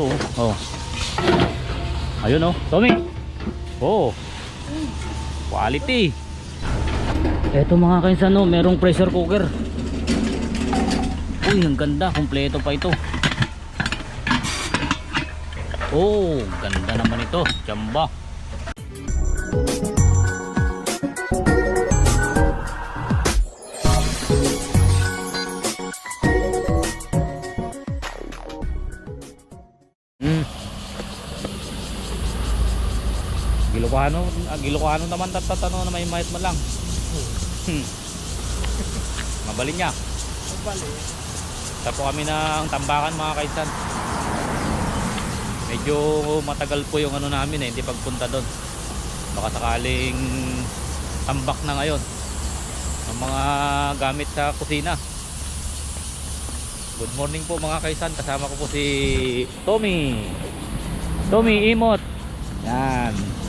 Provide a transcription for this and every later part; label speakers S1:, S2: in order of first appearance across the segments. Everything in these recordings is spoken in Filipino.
S1: piraso oh. oh. Ayun oh, Tommy. Oh. Quality. Eto mga kainsan no, merong pressure cooker. Uy, ang ganda, kumpleto pa ito. Oh, ganda naman ito, jamba. Hmm. Gilokano, ah, Gilokano naman tatatano na may mahit mo lang. Hmm. Mabalin niya. Tapo kami ng tambakan mga kaisan. Medyo matagal po yung ano namin eh, hindi pagpunta doon. Baka sakaling tambak na ngayon. Ang mga gamit sa kusina. Good morning po mga kaisan. Kasama ko po si Tommy. Tommy Imot. Yan.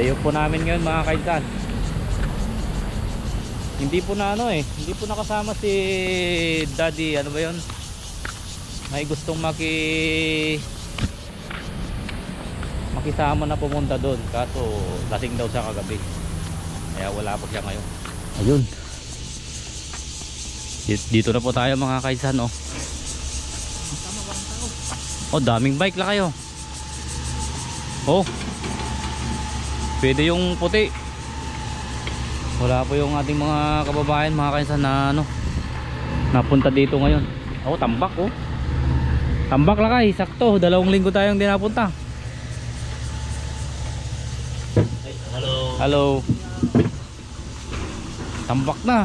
S1: Dayo po namin ngayon mga kaisan. Hindi po na ano eh, hindi po nakasama si Daddy, ano ba 'yon? May gustong maki makisama na pumunta doon kaso lasing daw siya kagabi. Kaya wala po siya ngayon. Ayun. Di- Dito na po tayo mga kaisan oh. Oh, daming bike la kayo. Oh. Pwede yung puti. Wala po yung ating mga kababayan, mga kainsan na ano, napunta dito ngayon. Oh, tambak oh. Tambak lang kay, sakto. Dalawang linggo tayong di napunta.
S2: Hello.
S1: Hello. Tambak na.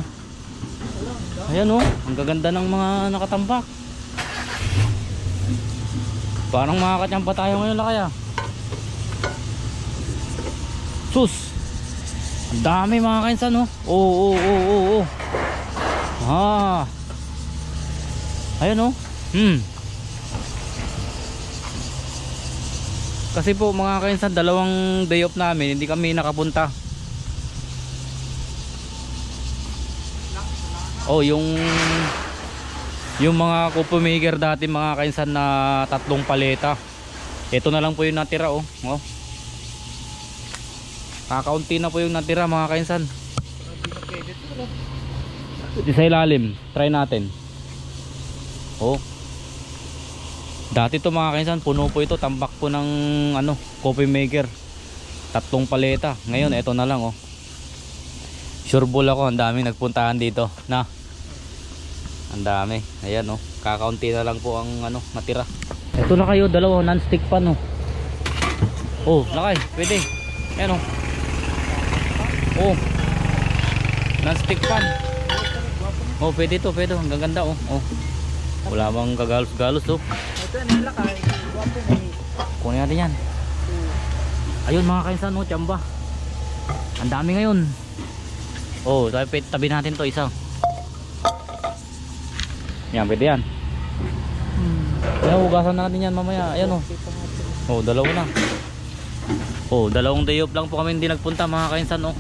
S1: Ayan oh, ang gaganda ng mga nakatambak. Parang makakatiyampa tayo ngayon la kaya. Sus. Ang dami mga kainsan oh. Oo, oo, oo, oo, oo. Ah. Ayan oh. Hmm. Kasi po mga kainsan, dalawang day off namin, hindi kami nakapunta. Oh, yung yung mga kupo maker dati mga kainsan na tatlong paleta. Ito na lang po yung natira oh. oh. Kakaunti na po yung natira mga kainsan. Di sa ilalim, try natin. Oh. Dati to mga kainsan, puno po ito, tambak po ng ano, coffee maker. Tatlong paleta. Ngayon, ito na lang oh. Sure ball ako, ang daming nagpuntahan dito. Na. Ang dami. Ayan oh. Kakaunti na lang po ang ano, natira. Ito na kayo, dalawa, non-stick pan oh. Oh, lakay, pwede. Ayan oh. Oh. Non-stick pan. Oh, pwede to, pwede. Ang gaganda oh. Oh. Wala bang kagalos-galos oh.
S2: Ito. Wapo mo ni.
S1: Kunin natin yan. Ayun mga kainsan, no, tsamba. Ang dami ngayon. Oh, tabi, tabi natin to isa. Yan, pwede yan. Kaya hugasan natin yan mamaya. Ayan oh. Oh, dalawa na. Oh, dalawang day off lang po kami hindi nagpunta mga kainsan oh.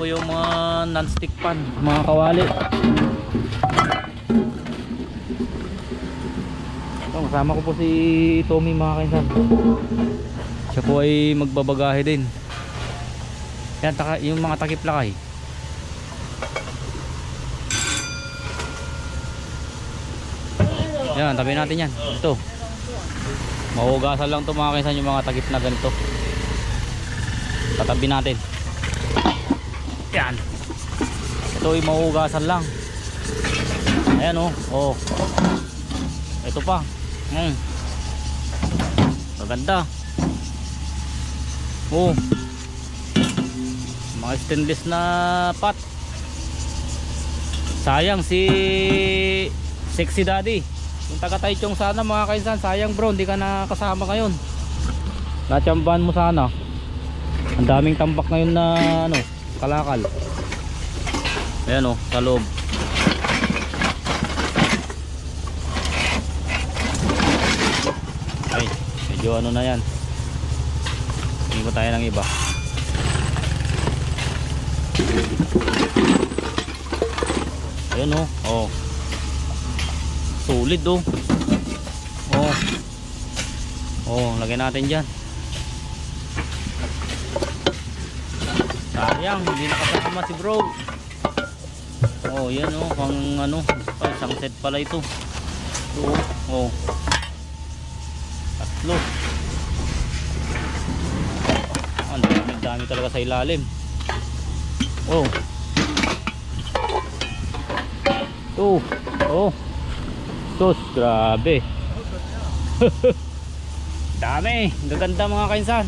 S1: Po yung mga non-stick pan, mga kawali. Ito, kasama ko po si Tommy mga kainsan. Siya po ay magbabagahe din. Yan, yung mga takip lakay. Yan, tabi natin yan. Ito. Mahugasan lang to mga kainsan yung mga takip na ganito. Tatabi natin. Ito ay mahugasan lang. Ayan oh. Oh. Ito pa. Hmm. Maganda. Oh. Mga stainless na pot. Sayang si Sexy Daddy. Yung taga Taichung sana mga kainsan. Sayang bro, hindi ka nakasama ngayon. Natsambahan mo sana. Ang daming tambak ngayon na ano, kalakal. Ayan oh, sa loob. Ay, medyo ano na yan. Hindi ko tayo ng iba. Ayan oh, oh. Solid oh. Oh. Oh, lagyan natin diyan. Sayang, hindi nakasama si bro. Oh, yan oh, pang ano, pa isang set pala ito. Ito oh. Oh. Tatlo. Ang dami, dami talaga sa ilalim. Oh. Oh. Oh. Sus, grabe. Dami. Gaganda mga kainsan.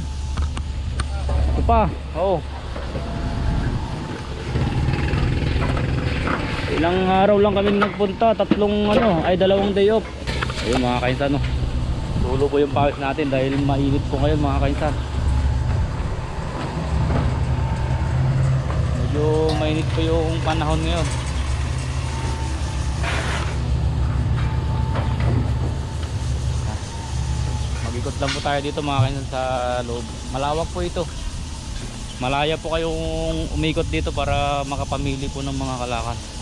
S1: Ito pa. Oh. Ilang araw lang kami nagpunta. Tatlong ano, ay dalawang day off. Ayun mga kainsan. Oh. Tulo po yung pawis natin dahil mainit po ngayon mga kainsan. Medyo mainit po yung panahon ngayon. Mag-ikot lang po tayo dito mga kainan sa loob. Malawak po ito. Malaya po kayong umikot dito para makapamili po ng mga kalakan.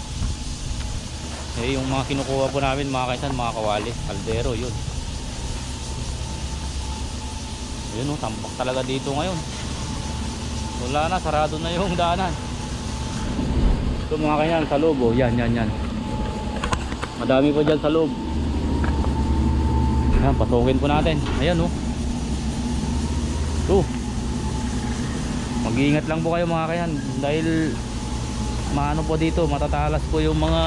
S1: Eh, yung mga kinukuha po namin mga kaisan, mga kawali, kaldero, yun. Yun oh, tambak talaga dito ngayon. Wala na, sarado na yung daanan. Ito mga kainan, sa loob oh, yan, yan, yan. Madami po dyan sa loob. Ayan, pasukin po natin. Ayan oh. Ito. Mag-iingat lang po kayo mga kayan dahil maano po dito, matatalas po yung mga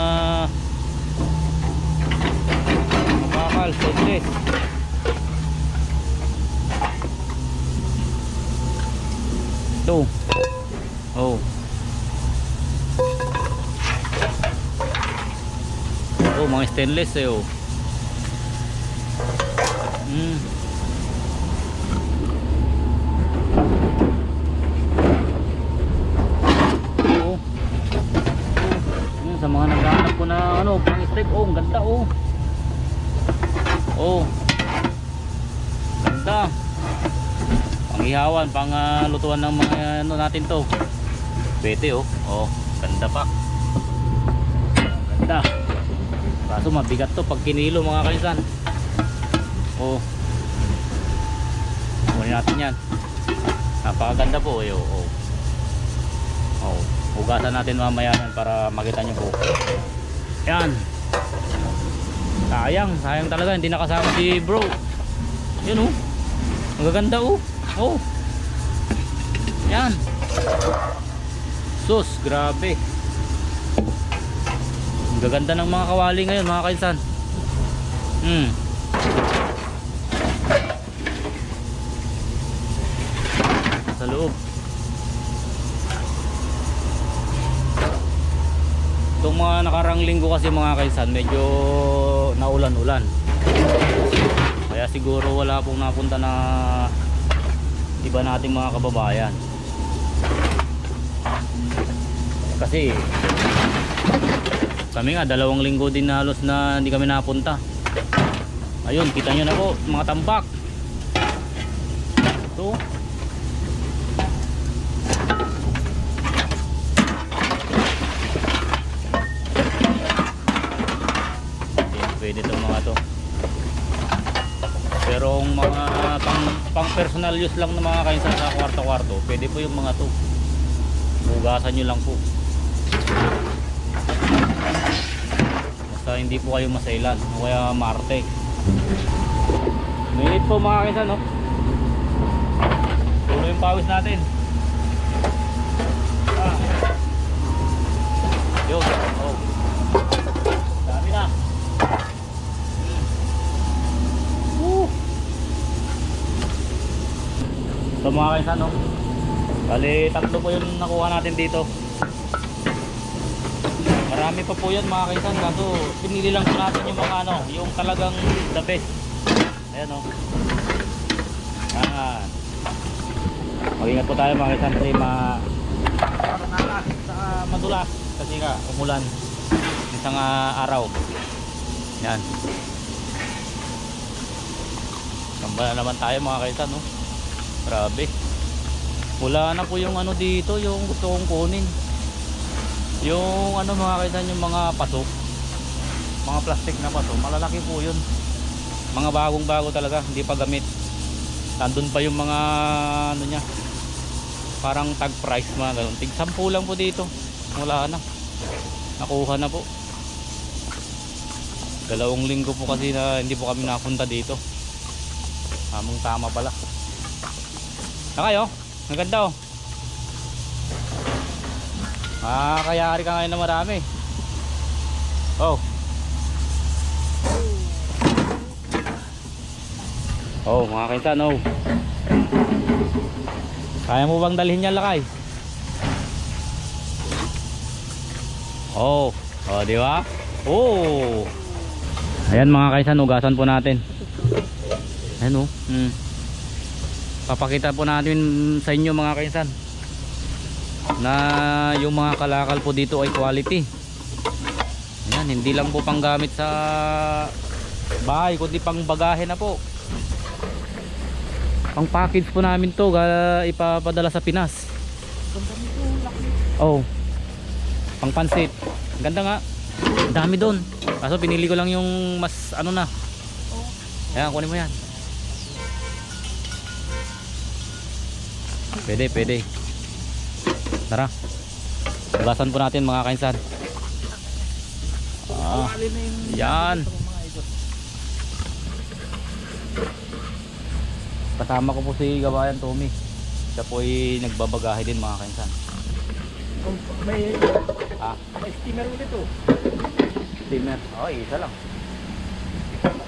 S1: mabakal, stainless. Ito. Oh. Oh, mga stainless eh oh. Mm. Oo. Yun, sa mga naghahanap ko na ano, pang strip, oh, ang ganda oh. Oh. Ganda. Panghihawan, pang ah, lutuan ng mga ano natin to. Pwede oh. Oh, ganda pa. Ganda. Kaso mabigat to pag kinilo mga kaisan. Oh. Kunin natin yan. Napakaganda po eh. Oh. oh. Oh. Hugasan natin mamaya yan para makita nyo po. Yan. Sayang. Sayang talaga. Hindi nakasama si bro. Yan oh. Ang gaganda oh. Oh. Yan. Sus. Grabe. Ang gaganda ng mga kawali ngayon mga kainsan. Hmm. sa loob itong mga nakarang linggo kasi mga kaisan medyo naulan-ulan. Kaya siguro wala pong napunta na iba nating mga kababayan. Kasi kami nga dalawang linggo din na halos na hindi kami napunta. Ayun kita nyo na po mga tambak. Ito. Ayan, pwede itong mga to pero ang mga pang, pang personal use lang ng mga kainsan sa kwarto-kwarto. Pwede po yung mga to. Hugasan nyo lang po. Basta hindi po kayo masailan. O kaya marte. Minute po mga kainsan no? Tuloy yung pawis natin. Ah. yun oh dami na Woo! So mga kaisan no Bali tatlo po yung nakuha natin dito. Marami pa po yan mga kaisan. Kaso pinili lang po natin yung mga ano Yung talagang the best. Ayan no Yan Mag-ingat po tayo mga kaisan Kasi ma Madulas Kasi nga umulan. Isang ah, araw. Yan Tamba na naman tayo mga kaisan no. Grabe. Wala na po yung ano dito, yung gusto kong kunin. Yung ano mga kaisan, yung mga paso. Mga plastic na paso, malalaki po yun. Mga bagong bago talaga, hindi pa gamit. Nandun pa yung mga ano niya. Parang tag price mga ganun. Tig 10 lang po dito. Wala na. Nakuha na po. Dalawang linggo po kasi na hindi po kami napunta dito. Tamang tama pala. Na kayo? Ang oh. Ah, kayari ka ngayon na marami. Oh. Oh, mga kainsan, oh. Kaya mo bang dalhin yan lakay? Oh, oh, di ba? Oh. Ayan mga kaisan, ugasan po natin. Ayan oh. Hmm. Papakita po natin sa inyo mga kaisan na yung mga kalakal po dito ay quality. Ayan, hindi lang po panggamit sa bahay, kundi pang bagahe na po. Pang package po namin to, ipapadala sa Pinas. Oh. Pang pansit. Ganda nga. Dami doon. Kaso pinili ko lang yung mas ano na. Ayan, kunin mo yan. Pwede, pwede. Tara. Ugasan po natin mga kainsan. Ah, yan. Kasama ko po si Gawayan Tommy. Siya po ay nagbabagahe din mga kainsan.
S2: May,
S1: Ah,
S2: may steamer ulit oh.
S1: steamer. Oh, isa lang.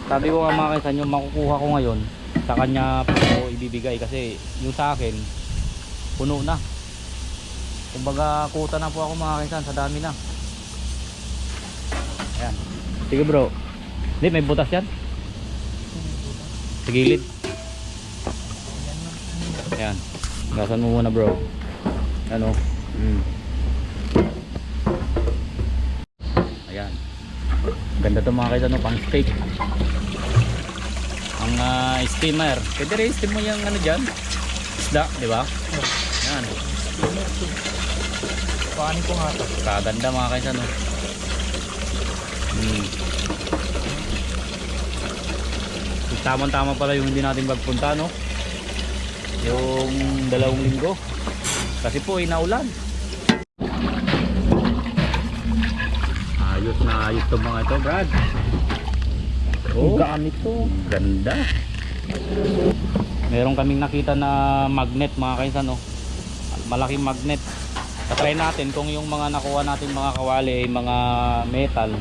S1: Sabi ko nga mga kainsan, yung makukuha ko ngayon, sa kanya po ibibigay kasi yung sa akin, puno na. Kumbaga, kuta na po ako mga kainsan, sa dami na. Ayan. Sige bro. Hindi, may butas yan. Sa gilid. Ayan. Gasan mo muna bro. Ano? Mm. Ayan. Ganda to mga kaisan no, pang steak. Ang ah, steamer. Pwede rin steam mo yung ano dyan. Isda, di ba?
S2: Paano ko nga to?
S1: Kaganda mga kaisan no. Hmm. Tamang-tama pala yung hindi natin magpunta no. Yung dalawang linggo. Kasi po inaulan. Ayos na ayos to mga ito, Brad. Oh,
S2: gamit to.
S1: ganda. Meron kaming nakita na magnet mga kaisan no. Malaking magnet. Tatry natin kung yung mga nakuha natin mga kawali ay mga metal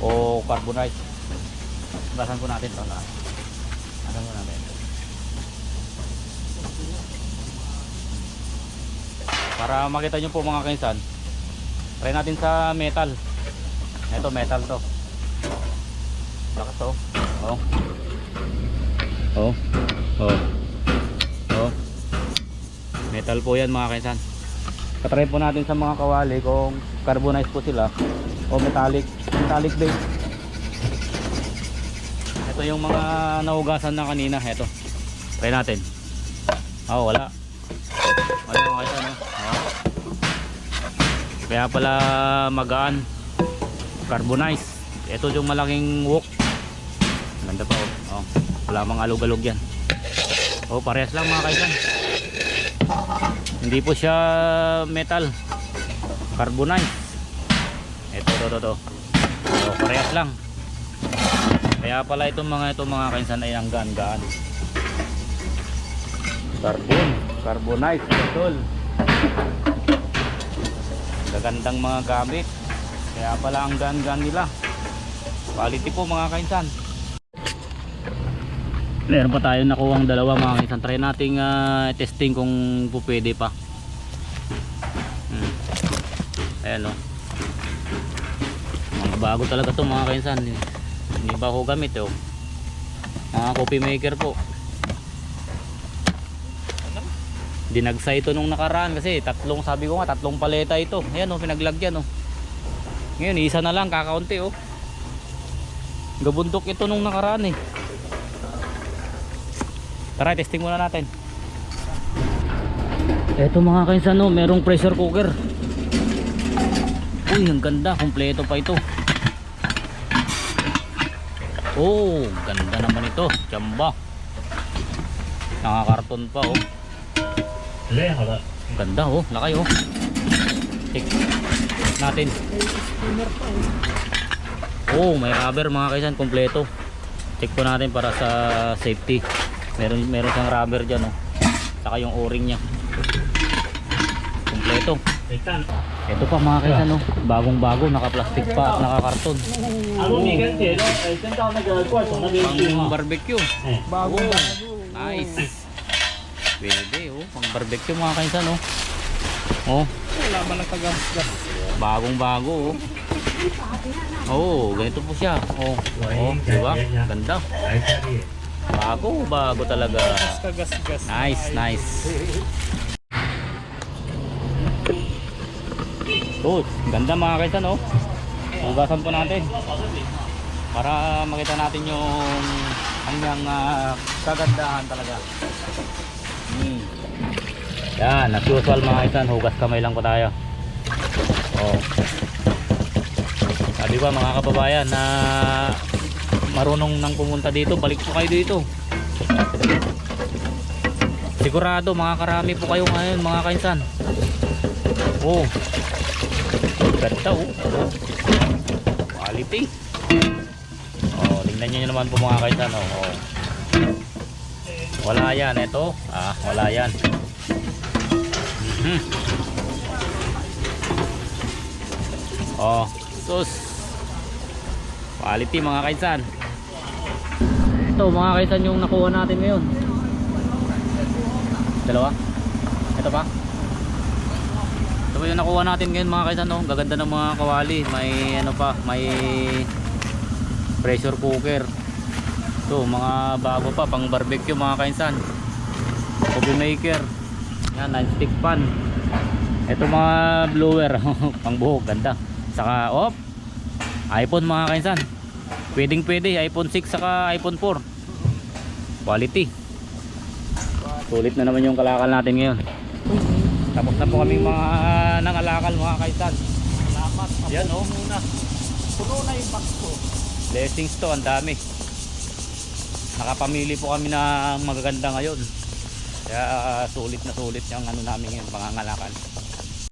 S1: o carbonite. Basan po natin to na. Basan po natin. Para makita nyo po mga kaisan. Try natin sa metal. Ito metal to. Lakas to. Oh. Oh. Oh. Oh. Metal po yan mga kaisan. Katry po natin sa mga kawali kung carbonized po sila o metallic. Metallic base. Ito yung mga naugasan na kanina. Ito. Try natin. Oh, wala. Wala mga kaisan. Oh. Oh. Kaya pala magaan. Carbonized. Ito yung malaking wok. Ganda pa oh. oh. Wala mang alog-alog yan. Oh, parehas lang mga kaisan. Hindi po siya metal. Carbonized. Ito, ito, ito, ito. Oh, parehas lang. Kaya pala itong mga ito mga kaisan ay ang gaan-gaan. Carbon. Carbonized. Ito. Gagandang mga gamit. Kaya pala ang gaan-gaan nila. Quality po mga kainsan. Meron pa tayo nakuha ang dalawa mga kainsan. Try nating ah, testing kung po pwede pa. Hmm. Ayan o. Mga bago talaga to mga kainsan. Hindi ba ako gamit o. Mga coffee maker po. Dinagsa ito nung nakaraan kasi tatlong sabi ko nga tatlong paleta ito. Ayan o pinaglagyan o. Ngayon isa na lang kakaunti o. Gabundok ito nung nakaraan eh. Tara, testing muna natin. Eto mga kainsan, no, merong pressure cooker. Uy, ang ganda. Kompleto pa ito. Oh, ganda naman ito. Tsamba. Nakakarton pa, oh. Ganda, oh. Lakay, oh. Check natin. Oh, may rubber mga kaisan. Kompleto. Check po natin para sa safety meron meron siyang rubber dyan oh. saka yung o-ring niya. Kompleto ito pa mga kaisan oh.
S3: bagong bago naka plastic pa at naka karton
S1: pang barbecue.
S2: Bago
S1: nice. Pwede oh. Pang barbecue mga kaisan oh. Oh.
S2: Wala ba nakagas bagong
S1: bago oh. Oh ganito po siya. Oh, oh diba ganda. Bago, bago talaga.
S2: Kagasgas.
S1: Nice, nice. Good. Ganda mga kaisan, no? Hugasan po natin. Para makita natin yung kanyang uh, kagandahan talaga. Hmm. Yan, as usual mga kaisan, hugas kamay lang po tayo. Oh. Ah, di ba mga kababayan na marunong nang pumunta dito, balik po kayo dito. Sigurado makakarami po kayo ngayon mga kainsan. Oh. Ganda oh. Quality. Oh, tingnan niyo naman po mga kainsan oh. oh. Wala yan ito. Ah, wala yan. Mhm. Oh, sus. Quality mga kainsan. Ito mga kainsan yung nakuha natin ngayon. Dalawa? Ito pa? Ito yung nakuha natin ngayon mga kaisan no? Gaganda ng mga kawali. May ano pa May pressure cooker. Ito mga bago pa Pang barbecue mga kaisan Coffee maker. Yan non-stick pan. Ito mga blower. Pang buhok ganda. Saka op iPhone mga kaisan Pwedeng pwede iPhone 6 saka iPhone 4 Quality Sulit na naman yung kalakal natin ngayon. Tapos na po kaming mga nangalakal mga kaisan.
S2: Salamat.
S1: Yan oh.
S2: Muna. Puno na yung box ko.
S1: Blessings to, ang dami. Nakapamili po kami ng magaganda ngayon. Kaya ah, sulit na sulit yung ano namin ngayon, pangangalakal.